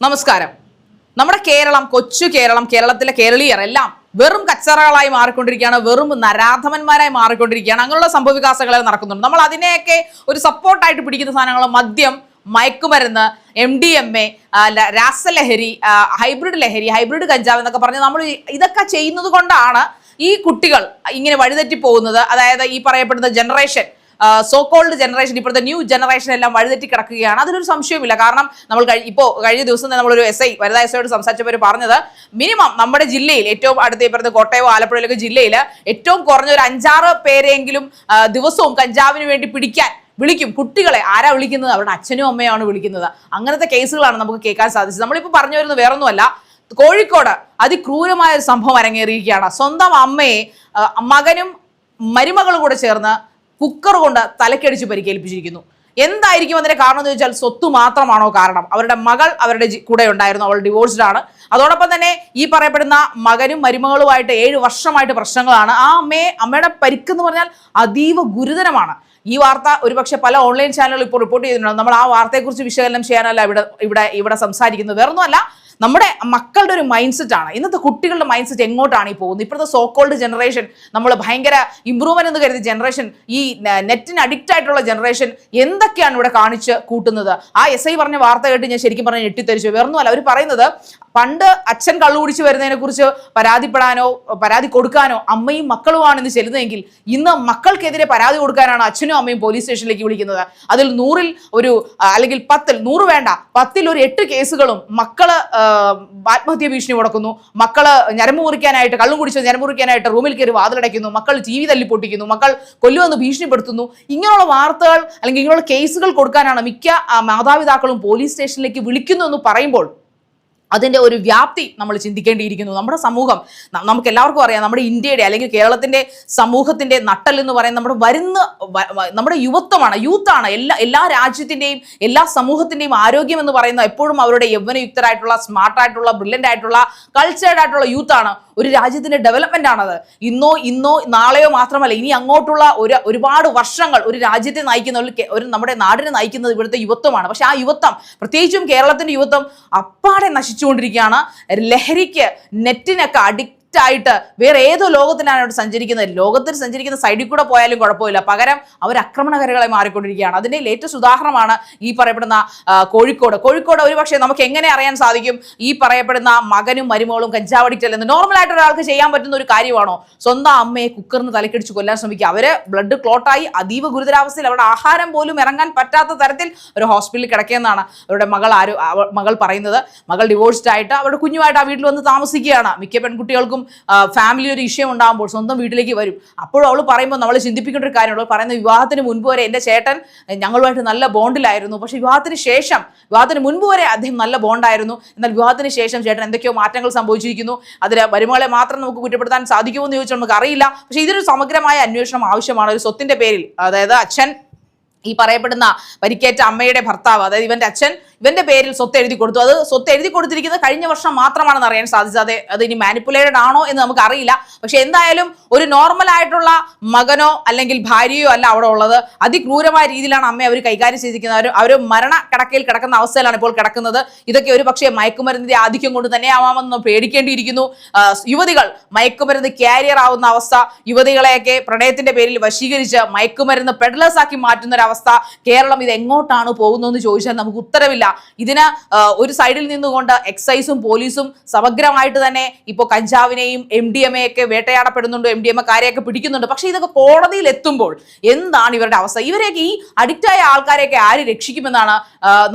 നമസ്കാരം. നമ്മുടെ കേരളം കൊച്ചു കേരളം കേരളത്തിലെ കേരളീയർ എല്ലാം വെറും കച്ചറകളായി മാറിക്കൊണ്ടിരിക്കുകയാണ് വെറും നരാധമന്മാരായി മാറിക്കൊണ്ടിരിക്കുകയാണ്. അങ്ങനെയുള്ള സംഭവവികാസങ്ങൾ നടക്കുന്നുണ്ട്. നമ്മൾ അതിനെയൊക്കെ ഒരു സപ്പോർട്ടായിട്ട് പിടിക്കുന്ന സാധനങ്ങൾ മദ്യം മയക്കുമരുന്ന് എം ഡി എം എ രാസലഹരി ഹൈബ്രിഡ് ലഹരി ഹൈബ്രിഡ് കഞ്ചാവ് എന്നൊക്കെ പറഞ്ഞ് നമ്മൾ ഇതൊക്കെ ചെയ്യുന്നത് കൊണ്ടാണ് ഈ കുട്ടികൾ ഇങ്ങനെ വഴിതെറ്റി പോകുന്നത്. അതായത് ഈ പറയപ്പെടുന്ന ജനറേഷൻ സോ കോൾഡ് ജനറേഷൻ ഇപ്പോഴത്തെ ന്യൂ ജനറേഷൻ എല്ലാം വഴിതെറ്റി കിടക്കുകയാണ്. അതിലൊരു സംശയമില്ല കാരണം നമ്മൾ ഇപ്പോൾ ഇപ്പോ കഴിഞ്ഞ ദിവസം നമ്മളൊരു എസ് ഐ വനിതാ എസ് ഐയോട് സംസാരിച്ചവർ പറഞ്ഞത് മിനിമം നമ്മുടെ ജില്ലയിൽ ഏറ്റവും അടുത്ത ഇപ്പോഴത്തെ കോട്ടയമോ ആലപ്പുഴയിലൊക്കെ ജില്ലയിൽ ഏറ്റവും കുറഞ്ഞ ഒരു അഞ്ചാറ് പേരെങ്കിലും ദിവസവും കഞ്ചാവിന് വേണ്ടി പിടിക്കാൻ വിളിക്കും. കുട്ടികളെ ആരാ വിളിക്കുന്നത്? അവരുടെ അച്ഛനും അമ്മയാണ് വിളിക്കുന്നത്. അങ്ങനത്തെ കേസുകളാണ് നമുക്ക് കേൾക്കാൻ സാധിച്ചത്. നമ്മളിപ്പോൾ പറഞ്ഞു വരുന്നത് വേറൊന്നുമല്ല. കോഴിക്കോട് അതിക്രൂരമായ ഒരു സംഭവം അരങ്ങേറിയിരിക്കുകയാണ്. സ്വന്തം അമ്മയെ മകനും മരുമകളും കൂടെ ചേർന്ന് കുക്കർ കൊണ്ട് തലക്കടിച്ച് പരിക്കേൽപ്പിച്ചിരിക്കുന്നു. എന്തായിരിക്കും അതിന്റെ കാരണം എന്ന് ചോദിച്ചാൽ സ്വത്ത് മാത്രമാണോ കാരണം. അവരുടെ മകൾ അവരുടെ കൂടെ ഉണ്ടായിരുന്നു അവൾ ഡിവോഴ്സ്ഡ് ആണ്. അതോടൊപ്പം തന്നെ ഈ പറയപ്പെടുന്ന മകനും മരുമകളുമായിട്ട് ഏഴ് വർഷമായിട്ട് പ്രശ്നങ്ങളാണ്. ആ അമ്മയെ അമ്മയുടെ പരിക്കെന്ന് പറഞ്ഞാൽ അതീവ ഗുരുതരമാണ്. ഈ വാർത്ത ഒരുപക്ഷെ പല ഓൺലൈൻ ചാനലുകൾ ഇപ്പോൾ റിപ്പോർട്ട് ചെയ്തിട്ടുണ്ട്. നമ്മൾ ആ വാർത്തയെക്കുറിച്ച് വിശകലനം ചെയ്യാനല്ല ഇവിടെ ഇവിടെ ഇവിടെ സംസാരിക്കുന്നത്. വേറൊന്നുമല്ല നമ്മുടെ മക്കളുടെ ഒരു മൈൻഡ് സെറ്റ് ആണ്. ഇന്നത്തെ കുട്ടികളുടെ മൈൻഡ് സെറ്റ് എങ്ങോട്ടാണ് ഈ പോകുന്നത്? ഇപ്പോഴത്തെ സോക്കോൾഡ് ജനറേഷൻ നമ്മൾ ഭയങ്കര ഇമ്പ്രൂവ്മെന്റ് എന്ന് കരുതി ജനറേഷൻ ഈ നെറ്റിന് അഡിക്റ്റ് ആയിട്ടുള്ള ജനറേഷൻ എന്തൊക്കെയാണ് ഇവിടെ കാണിച്ച് കൂട്ടുന്നത്? ആ എസ് ഐ പറഞ്ഞ വാർത്ത കേട്ട് ഞാൻ ശരിക്കും പറഞ്ഞാൽ ഞെട്ടിത്തരിച്ചു. വേറൊന്നുമല്ല അവർ പറയുന്നത് പണ്ട് അച്ഛൻ കള്ളു കുടിച്ച് വരുന്നതിനെ കുറിച്ച് പരാതിപ്പെടാനോ പരാതി കൊടുക്കാനോ അമ്മയും മക്കളുമാണ് ഇന്ന് ചെല്ലുന്നതെങ്കിൽ ഇന്ന് മക്കൾക്കെതിരെ പരാതി കൊടുക്കാനാണ് അച്ഛനും അമ്മയും പോലീസ് സ്റ്റേഷനിലേക്ക് വിളിക്കുന്നത്. അതിൽ നൂറിൽ ഒരു അല്ലെങ്കിൽ പത്തിൽ നൂറ് വേണ്ട പത്തിൽ ഒരു എട്ട് കേസുകളും മക്കൾ ആത്മഹത്യ ഭീഷണി മുടക്കുന്നു. മക്കൾ ഞരമ്പ് മുറിക്കാനായിട്ട് കള്ളും കുടിച്ച് ഞരമ്പ് മുറിക്കാനായിട്ട് റൂമിൽ കയറി വാതിലടയ്ക്കുന്നു. മക്കൾ ടി വി തല്ലി പൊട്ടിക്കുന്നു. മക്കൾ കൊല്ലുമെന്ന് ഭീഷണിപ്പെടുത്തുന്നു. ഇങ്ങനെയുള്ള വാർത്തകൾ അല്ലെങ്കിൽ ഇങ്ങനെയുള്ള കേസുകൾ കൊടുക്കാനാണ് മിക്ക മാതാപിതാക്കളും പോലീസ് സ്റ്റേഷനിലേക്ക് വിളിക്കുന്നു എന്ന് പറയുമ്പോൾ അതിന്റെ ഒരു വ്യാപ്തി നമ്മൾ ചിന്തിക്കേണ്ടിയിരിക്കുന്നു. നമ്മുടെ സമൂഹം നമുക്ക് എല്ലാവർക്കും അറിയാം നമ്മുടെ ഇന്ത്യയുടെ അല്ലെങ്കിൽ കേരളത്തിന്റെ സമൂഹത്തിന്റെ നട്ടൽ എന്ന് പറയുന്നത് നമ്മുടെ വരുന്ന നമ്മുടെ യുവത്വമാണ് യൂത്താണ്. എല്ലാ എല്ലാ രാജ്യത്തിന്റെയും എല്ലാ സമൂഹത്തിന്റെയും ആരോഗ്യം എന്ന് പറയുന്നത് എപ്പോഴും അവരുടെ യൗവനയുക്തരായിട്ടുള്ള സ്മാർട്ടായിട്ടുള്ള ബ്രില്യന്റ് ആയിട്ടുള്ള കൾച്ചേർഡ് ആയിട്ടുള്ള യൂത്താണ്. ഒരു രാജ്യത്തിന്റെ ഡെവലപ്മെന്റ് ആണത് ഇന്നോ ഇന്നോ നാളെയോ മാത്രമല്ല ഇനി അങ്ങോട്ടുള്ള ഒരു ഒരുപാട് വർഷങ്ങൾ ഒരു രാജ്യത്തെ നയിക്കുന്ന ഒരു നമ്മുടെ നാടിനെ നയിക്കുന്നത് ഇവിടുത്തെ യുവത്വമാണ്. പക്ഷേ ആ യുവത്വം പ്രത്യേകിച്ചും കേരളത്തിന്റെ യുവത്വം അപ്പാടെ നശിച്ചുകൊണ്ടിരിക്കുകയാണ് ലഹരിക്ക് നെറ്റിനൊക്കെ അഡിക്റ്റ് ആയിട്ട് വേറെ ഏതോ ലോകത്തിനാണ് അവിടെ സഞ്ചരിക്കുന്നത്. ലോകത്തിൽ സഞ്ചരിക്കുന്ന സൈഡിൽ കൂടെ പോയാലും കുഴപ്പമില്ല. പകരം അവർ ആക്രമണകാരികളായി മാറിക്കൊണ്ടിരിക്കുകയാണ്. അതിന്റെ ലേറ്റസ്റ്റ് ഉദാഹരണമാണ് ഈ പറയപ്പെടുന്ന കോഴിക്കോട്. കോഴിക്കോട് ഒരുപക്ഷെ നമുക്ക് എങ്ങനെ അറിയാൻ സാധിക്കും? ഈ പറയപ്പെടുന്ന മകനും മരുമകളും കഞ്ചാവ് അഡിക്റ്റ് നോർമലായിട്ട് ഒരാൾക്ക് ചെയ്യാൻ പറ്റുന്ന ഒരു കാര്യമാണോ? സ്വന്തം അമ്മയെ കുക്കറിന് തലക്കിടിച്ച് കൊല്ലാൻ ശ്രമിക്കുക. അവർ ബ്ലഡ് ക്ലോട്ടായി അതീവ ഗുരുതരാവസ്ഥയിൽ അവരുടെ ആഹാരം പോലും ഇറങ്ങാൻ പറ്റാത്ത തരത്തിൽ ഒരു ഹോസ്പിറ്റലിൽ കിടക്കുകയെന്നാണ് അവരുടെ മകൾ ആരും മകൾ പറയുന്നത്. മകൾ ഡിവോഴ്സ്ഡ് ആയിട്ട് അവരുടെ കുഞ്ഞുമായിട്ട് ആ വീട്ടിൽ വന്ന് താമസിക്കുകയാണ്. മിക്ക പെൺകുട്ടികൾക്കും ഫാമിലി ഒരു ഇഷ്യൂ ഉണ്ടാകുമ്പോൾ സ്വന്തം വീട്ടിലേക്ക് വരും. അപ്പോഴും അവൾ പറയുമ്പോൾ നമ്മൾ ചിന്തിപ്പിക്കേണ്ട ഒരു കാര്യമുള്ളൂ അവൾ പറയുന്നത് വിവാഹത്തിന് മുൻപ് വരെ എന്റെ ചേട്ടൻ ഞങ്ങളുമായിട്ട് നല്ല ബോണ്ടിലായിരുന്നു. പക്ഷേ വിവാഹത്തിന് ശേഷം വിവാഹത്തിന് മുൻപ് വരെ അദ്ദേഹം നല്ല ബോണ്ടായിരുന്നു. എന്നാൽ വിവാഹത്തിന് ശേഷം ചേട്ടൻ എന്തൊക്കെയോ മാറ്റങ്ങൾ സംഭവിച്ചിരിക്കുന്നു. അതിൽ മരുമകളെ മാത്രം നമുക്ക് കുറ്റപ്പെടുത്താൻ സാധിക്കുമോ എന്ന് ചോദിച്ചാൽ നമുക്ക് അറിയില്ല. പക്ഷേ ഇതൊരു സമഗ്രമായ അന്വേഷണം ആവശ്യമാണ്. ഒരു സ്വത്തിന്റെ പേരിൽ അതായത് അച്ഛൻ ഈ പറയപ്പെടുന്ന പരിക്കേറ്റ അമ്മയുടെ ഭർത്താവ് അതായത് ഇവന്റെ അച്ഛൻ ഇവന്റെ പേരിൽ സ്വത്ത് എഴുതി കൊടുത്തു. അത് സ്വത്ത് എഴുതി കൊടുത്തിരിക്കുന്നത് കഴിഞ്ഞ വർഷം മാത്രമാണെന്ന് അറിയാൻ സാധിച്ചത്. അത് ഇനി മാനിപ്പുലേറ്റഡ് ആണോ എന്ന് നമുക്ക് അറിയില്ല. പക്ഷെ എന്തായാലും ഒരു നോർമൽ ആയിട്ടുള്ള മകനോ അല്ലെങ്കിൽ ഭാര്യയോ അല്ല അവിടെ ഉള്ളത്. അതിക്രൂരമായ രീതിയിലാണ് അമ്മയെ അവർ കൈകാര്യം ചെയ്തിരിക്കുന്നത്. അവർ മരണ കിടക്കയിൽ കിടക്കുന്ന അവസ്ഥയിലാണ് ഇപ്പോൾ കിടക്കുന്നത്. ഇതൊക്കെ ഒരു പക്ഷേ മയക്കുമരുന്നിന്റെ ആധിക്യം കൊണ്ട് തന്നെ ആവാമെന്ന് പേടിക്കേണ്ടിയിരിക്കുന്നു യുവതികൾ മയക്കുമരുന്ന് ക്യാരിയർ ആവുന്ന അവസ്ഥ യുവതികളെയൊക്കെ പ്രണയത്തിന്റെ പേരിൽ വശീകരിച്ച് മയക്കുമരുന്ന് പെഡലേഴ്സ് ആക്കി മാറ്റുന്ന ഒരു അവസ്ഥ കേരളം ഇത് എങ്ങോട്ടാണ് പോകുന്നതെന്ന് ചോദിച്ചാൽ നമുക്ക് ഉത്തരവില്ല. ഇതിന് ഒരു സൈഡിൽ നിന്നുകൊണ്ട് എക്സൈസും പോലീസും സമഗ്രമായിട്ട് തന്നെ ഇപ്പോൾ കഞ്ചാവിനെയും എം ഡി എം എയൊക്കെ വേട്ടയാടപ്പെടുന്നുണ്ട് എം ഡി എം കാരെയൊക്കെ പിടിക്കുന്നുണ്ട്. പക്ഷേ ഇതൊക്കെ കോടതിയിൽ എത്തുമ്പോൾ എന്താണ് ഇവരുടെ അവസ്ഥ? ഇവരെയൊക്കെ ഈ അഡിക്റ്റായ ആൾക്കാരെയൊക്കെ ആര് രക്ഷിക്കുമെന്നാണ്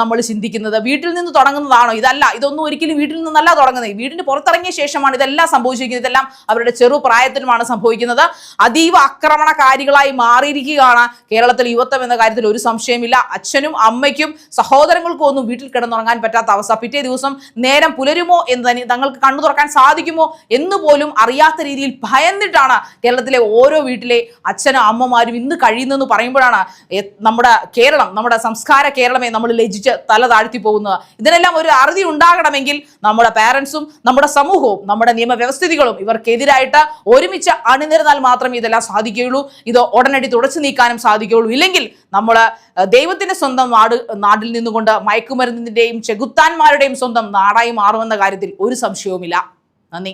നമ്മൾ ചിന്തിക്കുന്നത്. വീട്ടിൽ നിന്ന് തുടങ്ങുന്നതാണോ? ഇതല്ല ഇതൊന്നും ഒരിക്കലും വീട്ടിൽ നിന്നല്ല തുടങ്ങുന്നത്. വീടിന് പുറത്തിറങ്ങിയ ശേഷമാണ് ഇതെല്ലാം സംഭവിച്ചിരിക്കുന്നത്. ഇതെല്ലാം അവരുടെ ചെറു പ്രായത്തിലുമാണ് സംഭവിക്കുന്നത്. അതീവ ആക്രമണകാരികളായി മാറിയിരിക്കുകയാണ് കേരളത്തിൽ യുവത്വം എന്ന കാര്യത്തിൽ ഒരു സംശയമില്ല അച്ഛനും അമ്മയ്ക്കും സഹോദരങ്ങൾക്കും ഒന്നും വീട്ടിൽ കിടന്നുറങ്ങാൻ പറ്റാത്ത അവസ്ഥ. പിറ്റേ ദിവസം നേരം പുലരുമോ എന്ന് തന്നെ തങ്ങൾക്ക് കണ്ണു തുറക്കാൻ സാധിക്കുമോ എന്ന് പോലും അറിയാത്ത രീതിയിൽ ഭയന്നിട്ടാണ് കേരളത്തിലെ ഓരോ വീട്ടിലെ അച്ഛനും അമ്മമാരും ഇന്ന് കഴിയുന്നതെന്ന് പറയുമ്പോഴാണ് നമ്മുടെ കേരളം നമ്മുടെ സംസ്കാര കേരളമേ നമ്മൾ ലജിച്ച് തല താഴ്ത്തി പോകുന്നത്. ഇതിനെല്ലാം ഒരു അറുതി ഉണ്ടാകണമെങ്കിൽ നമ്മുടെ പാരൻസും നമ്മുടെ സമൂഹവും നമ്മുടെ നിയമവ്യവസ്ഥിതികളും ഇവർക്കെതിരായിട്ട് ഒരുമിച്ച് അണിനിരന്നാൽ മാത്രമേ ഇതെല്ലാം സാധിക്കുകയുള്ളൂ. ഇത് ഉടനടി തുടച്ചു നീക്കാനും സാധിക്കുകയുള്ളൂ. ഇല്ലെങ്കിൽ നമ്മൾ ദൈവത്തിന്റെ സ്വന്തം നാട് നാട്ടിൽ നിന്നുകൊണ്ട് മയക്കു മയക്കുമരുന്നിന്റെയും ചെകുത്താന്മാരുടെയും സ്വന്തം നാടായി മാറുമെന്ന കാര്യത്തിൽ ഒരു സംശയവുമില്ല. നന്ദി.